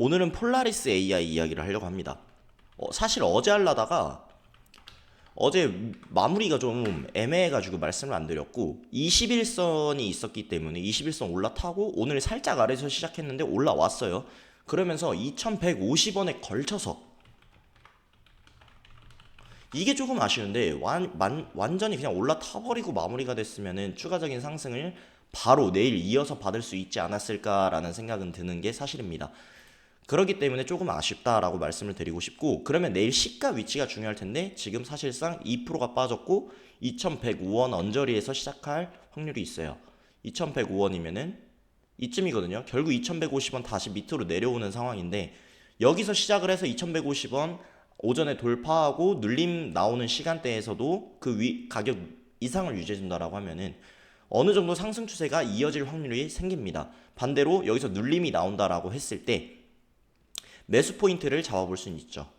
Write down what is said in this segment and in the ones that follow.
오늘은 폴라리스 AI 이야기를 하려고 합니다. 어, 사실 어제 하려다가 어제 마무리가 좀 애매해가지고 말씀을 안 드렸고 21선이 있었기 때문에 21선 올라타고 오늘 살짝 아래서 시작했는데 올라왔어요. 그러면서 2150원에 걸쳐서 이게 조금 아쉬운데 완, 만, 완전히 그냥 올라타버리고 마무리가 됐으면은 추가적인 상승을 바로 내일 이어서 받을 수 있지 않았을까라는 생각은 드는 게 사실입니다. 그렇기 때문에 조금 아쉽다라고 말씀을 드리고 싶고 그러면 내일 시가 위치가 중요할 텐데 지금 사실상 2%가 빠졌고 2105원 언저리에서 시작할 확률이 있어요. 2105원이면은 이쯤이거든요. 결국 2150원 다시 밑으로 내려오는 상황인데 여기서 시작을 해서 2150원 오전에 돌파하고 눌림 나오는 시간대에서도 그 위 가격 이상을 유지해 준다라고 하면은 어느 정도 상승 추세가 이어질 확률이 생깁니다. 반대로 여기서 눌림이 나온다라고 했을 때 매수 포인트를 잡아볼 수는 있죠.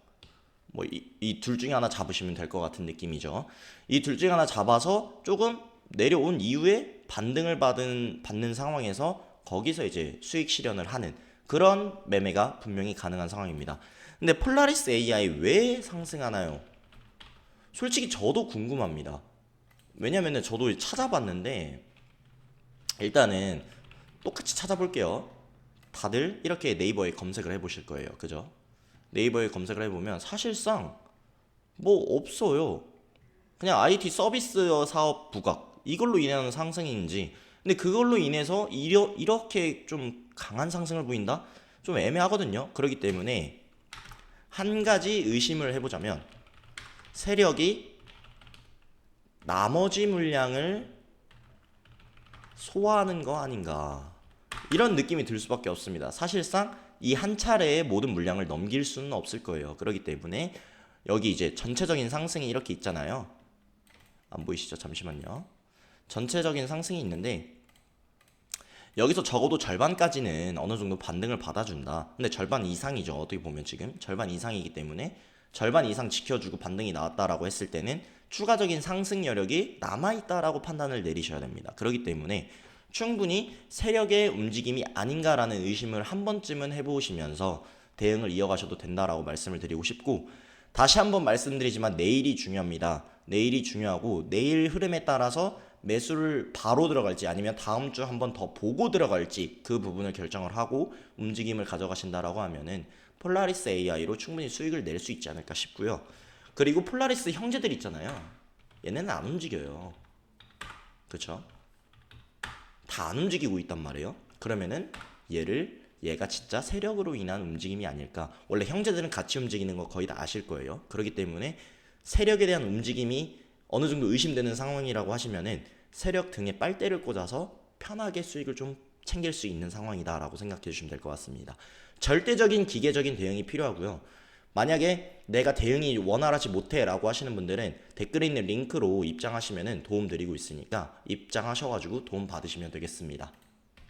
뭐 이 둘 중에 하나 잡으시면 될 것 같은 느낌이죠. 이 둘 중에 하나 잡아서 조금 내려온 이후에 반등을 받은 받는 상황에서 거기서 이제 수익 실현을 하는 그런 매매가 분명히 가능한 상황입니다. 근데 폴라리스 AI 왜 상승하나요? 솔직히 저도 궁금합니다. 왜냐면은 저도 찾아봤는데 일단은 똑같이 찾아볼게요. 다들 이렇게 네이버에 검색을 해보실 거예요. 그죠? 네이버에 검색을 해보면 사실상 뭐 없어요. 그냥 IT 서비스 사업 부각 이걸로 인한 상승인지 근데 그걸로 인해서 이러, 이렇게 좀 강한 상승을 보인다? 좀 애매하거든요. 그렇기 때문에 한 가지 의심을 해보자면 세력이 나머지 물량을 소화하는 거 아닌가 이런 느낌이 들 수밖에 없습니다. 사실상 이 한 차례에 모든 물량을 넘길 수는 없을 거예요. 그렇기 때문에 여기 이제 전체적인 상승이 이렇게 있잖아요. 안 보이시죠? 잠시만요. 전체적인 상승이 있는데 여기서 적어도 절반까지는 어느 정도 반등을 받아준다. 근데 절반 이상이죠. 어떻게 보면 지금 절반 이상이기 때문에 절반 이상 지켜주고 반등이 나왔다라고 했을 때는 추가적인 상승 여력이 남아있다라고 판단을 내리셔야 됩니다. 그렇기 때문에 충분히 세력의 움직임이 아닌가라는 의심을 한 번쯤은 해보시면서 대응을 이어가셔도 된다라고 말씀을 드리고 싶고 다시 한번 말씀드리지만 내일이 중요합니다. 내일이 중요하고 내일 흐름에 따라서 매수를 바로 들어갈지 아니면 다음 주 한번 더 보고 들어갈지 그 부분을 결정을 하고 움직임을 가져가신다라고 하면은 폴라리스 AI로 충분히 수익을 낼 수 있지 않을까 싶고요. 그리고 폴라리스 형제들 있잖아요. 얘네는 안 움직여요. 그쵸? 다 안 움직이고 있단 말이에요. 그러면은 얘를 얘가 진짜 세력으로 인한 움직임이 아닐까. 원래 형제들은 같이 움직이는 거 거의 다 아실 거예요. 그렇기 때문에 세력에 대한 움직임이 어느 정도 의심되는 상황이라고 하시면은 세력 등에 빨대를 꽂아서 편하게 수익을 좀 챙길 수 있는 상황이다라고 생각해 주시면 될 것 같습니다. 절대적인 기계적인 대응이 필요하고요. 만약에 내가 대응이 원활하지 못해라고 하시는 분들은 댓글에 있는 링크로 입장하시면 도움 드리고 있으니까 입장하셔가지고 도움 받으시면 되겠습니다.